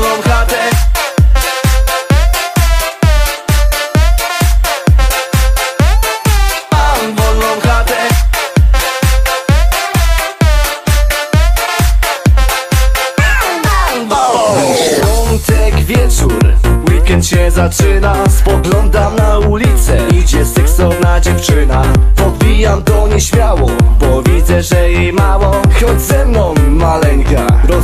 wolną chatę. Piątek wieczór, weekend się zaczyna. Spoglądam na ulicę, idzie seksowna dziewczyna. Podbijam do niej śmiało, bo widzę, że jej mało. Maleńka,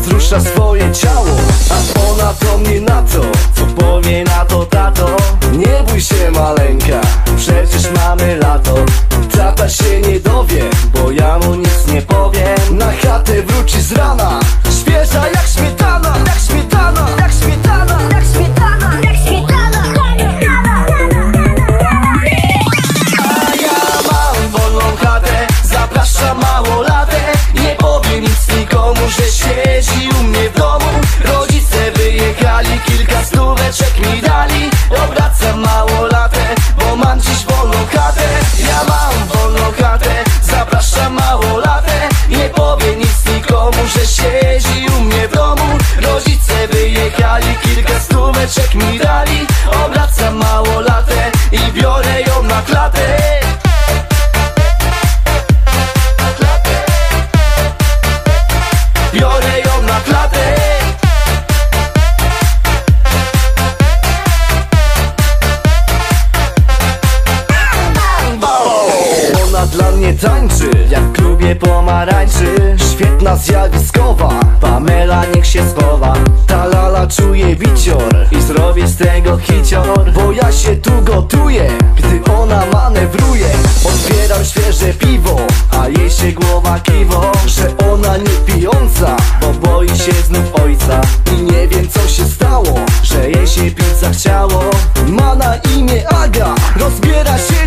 rozrusza swoje ciało A ona do mnie na to, co powie na to tato. Nie bój się maleńka, przecież mamy lato. Tata się nie dowie, siedzi u mnie w domu Rodzice wyjechali, kilka stóweczek mi dali. Obracam małolatę, bo mam dziś wolną chatę. Ja mam wolną chatę, zapraszam małolatę Nie powiem nic nikomu, że siedzi u mnie w domu. Rodzice wyjechali, kilka stóweczek mi dali. Obracam małolatę i biorę ją na klatę Mnie tańczy, jak w klubie pomarańczy Świetna zjawiskowa, Pamela niech się schowa. Ta lala czuje bicior i zrobię z tego hicior Bo ja się tu gotuję, gdy ona manewruje. Otwieram świeże piwo, a jej się głowa kiwo Że ona nie pijąca, bo boi się znów ojca. I nie wiem co się stało, że jej się pić zachciało Ma na imię Aga, rozbiera się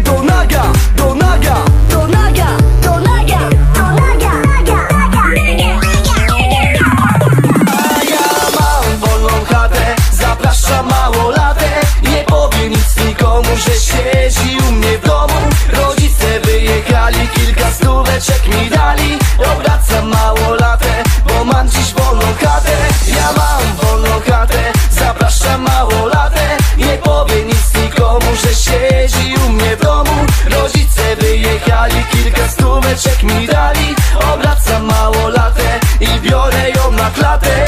na klatę.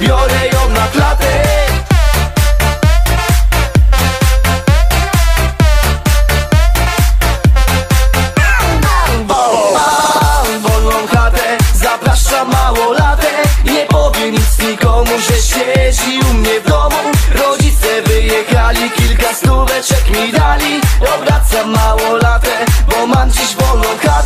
Biorę ją na klatę. Wolną chatę, zapraszam małolatę Nie powiem nic nikomu, że siedzi u mnie w domu. Rodzice wyjechali, kilka stóweczek mi dali. Obracam małolatę, bo romantisch, wo lokal